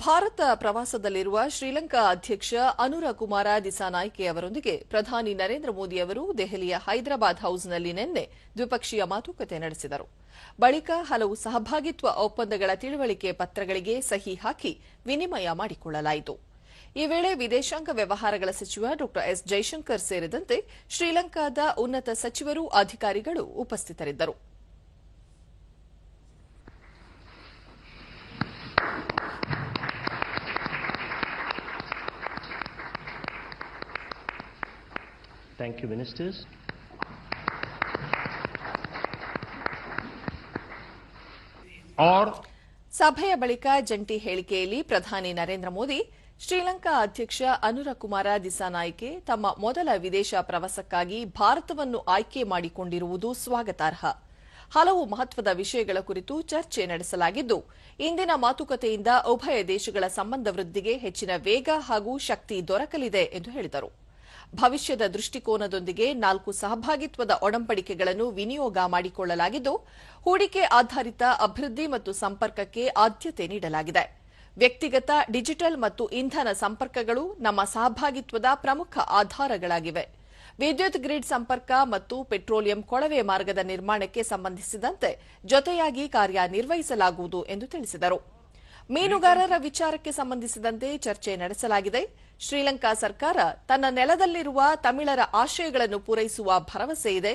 ಭಾರತ ಪ್ರವಾಸದಲ್ಲಿರುವ ಶ್ರೀಲಂಕಾ ಅಧ್ಯಕ್ಷ ಅನುರ ಕುಮಾರ ದಿಸಾನಾಯ್ಕೆ ಅವರೊಂದಿಗೆ ಪ್ರಧಾನಿ ನರೇಂದ್ರ ಮೋದಿ ಅವರು ದೆಹಲಿಯ ಹೈದರಾಬಾದ್ ಹೌಸ್ನಲ್ಲಿ ನಿನ್ನೆ ದ್ವಿಪಕ್ಷೀಯ ಮಾತುಕತೆ ನಡೆಸಿದರು. ಬಳಿಕ ಹಲವು ಸಹಭಾಗಿತ್ವ ಒಪ್ಪಂದಗಳ ತಿಳುವಳಿಕೆ ಪತ್ರಗಳಿಗೆ ಸಹಿ ಹಾಕಿ ವಿನಿಮಯ ಮಾಡಿಕೊಳ್ಳಲಾಯಿತು. ಈ ವೇಳೆ ವಿದೇಶಾಂಗ ವ್ಯವಹಾರಗಳ ಸಚಿವ ಡಾ ಎಸ್ ಜೈಶಂಕರ್ ಸೇರಿದಂತೆ ಶ್ರೀಲಂಕಾದ ಉನ್ನತ ಸಚಿವರು ಅಧಿಕಾರಿಗಳು ಉಪಸ್ಥಿತರಿದ್ದರು. Thank you, Ministers. ಸಭೆಯ ಬಳಿಕ ಜಂಟಿ ಹೇಳಿಕೆಯಲ್ಲಿ ಪ್ರಧಾನಿ ನರೇಂದ್ರ ಮೋದಿ ಶ್ರೀಲಂಕಾ ಅಧ್ಯಕ್ಷ ಅನುರ ಕುಮಾರ ದಿಸಾನಾಯ್ಕೆ ತಮ್ಮ ಮೊದಲ ವಿದೇಶ ಪ್ರವಾಸಕ್ಕಾಗಿ ಭಾರತವನ್ನು ಆಯ್ಕೆ ಮಾಡಿಕೊಂಡಿರುವುದು ಸ್ವಾಗತಾರ್ಹ ಹಲವು ಮಹತ್ವದ ವಿಷಯಗಳ ಕುರಿತು ಚರ್ಚೆ ನಡೆಸಲಾಗಿದ್ದು ಇಂದಿನ ಮಾತುಕತೆಯಿಂದ ಉಭಯ ದೇಶಗಳ ಸಂಬಂಧ ವೃದ್ಧಿಗೆ ಹೆಚ್ಚಿನ ವೇಗ ಹಾಗೂ ಶಕ್ತಿ ದೊರಕಲಿದೆ ಎಂದು ಹೇಳಿದರು ಭವಿಷ್ಯದ ದೃಷ್ಟಿಕೋನದೊಂದಿಗೆ ನಾಲ್ಕು ಸಹಭಾಗಿತ್ವದ ಒಡಂಬಡಿಕೆಗಳನ್ನು ವಿನಿಯೋಗ ಮಾಡಿಕೊಳ್ಳಲಾಗಿದ್ದು, ಹೂಡಿಕೆ ಆಧಾರಿತ ಅಭಿವೃದ್ಧಿ ಮತ್ತು ಸಂಪರ್ಕಕ್ಕೆ ಆದ್ಯತೆ ನೀಡಲಾಗಿದೆ. ವ್ಯಕ್ತಿಗತ, ಡಿಜಿಟಲ್ ಮತ್ತು ಇಂಧನ ಸಂಪರ್ಕಗಳು ನಮ್ಮ ಸಹಭಾಗಿತ್ವದ ಪ್ರಮುಖ ಆಧಾರಗಳಾಗಿವೆ. ವಿದ್ಯುತ್ ಗ್ರಿಡ್ ಸಂಪರ್ಕ ಮತ್ತು ಪೆಟ್ರೋಲಿಯಂ ಕೊಳವೆ ಮಾರ್ಗದ ನಿರ್ಮಾಣಕ್ಕೆ ಸಂಬಂಧಿಸಿದಂತೆ ಜೊತೆಯಾಗಿ ಕಾರ್ಯನಿರ್ವಹಿಸಲಾಗುವುದು ಎಂದು ತಿಳಿಸಿದರು. ಮೀನುಗಾರರ ವಿಚಾರಕ್ಕೆ ಸಂಬಂಧಿಸಿದಂತೆ ಚರ್ಚೆ ನಡೆಸಲಾಗಿದೆ ಶ್ರೀಲಂಕಾ ಸರ್ಕಾರ ತನ್ನ ನೆಲದಲ್ಲಿರುವ ತಮಿಳರ ಆಶಯಗಳನ್ನು ಪೂರೈಸುವ ಭರವಸೆ ಇದೆ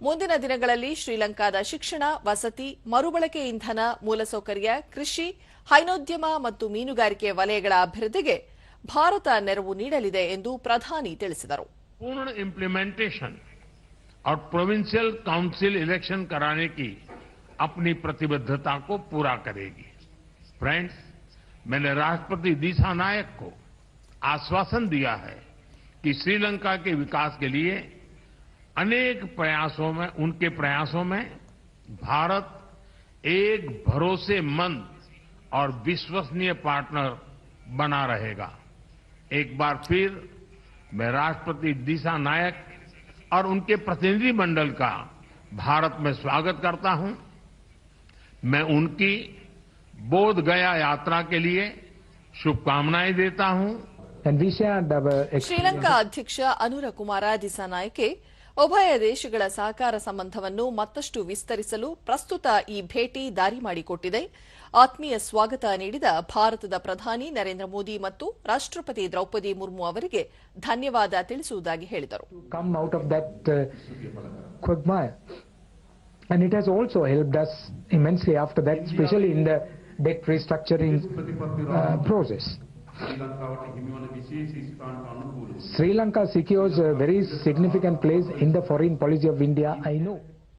ಮುಂದಿನ ದಿನಗಳಲ್ಲಿ ಶ್ರೀಲಂಕಾದ ಶಿಕ್ಷಣ ವಸತಿ ಮರುಬಳಕೆ ಇಂಧನ ಮೂಲಸೌಕರ್ಯ ಕೃಷಿ ಹೈನೋದ್ಯಮ ಮತ್ತು ಮೀನುಗಾರಿಕೆ ವಲಯಗಳ ಅಭಿವೃದ್ಧಿಗೆ ಭಾರತ ನೆರವು ನೀಡಲಿದೆ ಎಂದು ಪ್ರಧಾನಿ ತಿಳಿಸಿದರು पूर्ण इम्प्लीमेंटेशन और प्रोविंशियल काउंसिल इलेक्शन कराने की अपनी प्रतिबद्धता को पूरा करेगी फ्रेंड्स मैंने राष्ट्रपति दिशा नायक को आश्वासन दिया है कि श्रीलंका के विकास के लिए अनेक प्रयासों में, उनके प्रयासों में भारत एक भरोसेमंद और विश्वसनीय पार्टनर बना रहेगा। एक बार फिर मैं राष्ट्रपति दिशा नायक और उनके प्रतिनिधि मंडल का भारत में स्वागत करता हूँ। मैं उनकी ಬೋಧಗಯಾ ಯಾತ್ರಾ ಕೆ ಲಿಯೆ ಶುಭಕಾಮನಾಯೆ ದೇತಾ ಹೂಂ ಶ್ರೀಲಂಕಾ ಅಧ್ಯಕ್ಷ ಅನುರ ಕುಮಾರ ದಿಸಾನಾಯ್ಕೆ ಉಭಯ ದೇಶಗಳ ಸಹಕಾರ ಸಂಬಂಧವನ್ನು ಮತ್ತಷ್ಟು ವಿಸ್ತರಿಸಲು ಪ್ರಸ್ತುತ ಈ ಭೇಟಿ ದಾರಿ ಮಾಡಿಕೊಟ್ಟಿದೆ. ಆತ್ಮೀಯ ಸ್ವಾಗತ ನೀಡಿದ ಭಾರತದ ಪ್ರಧಾನಿ ನರೇಂದ್ರ ಮೋದಿ ಮತ್ತು ರಾಷ್ಟ್ರಪತಿ ದ್ರೌಪದಿ ಮುರ್ಮು ಅವರಿಗೆ ಧನ್ಯವಾದ ತಿಳಿಸುವುದಾಗಿ ಹೇಳಿದರು. Uh, And it has also helped us immensely after that, debt restructuring uh, process. Sri Lanka secures a very significant place in the foreign policy of India, I know.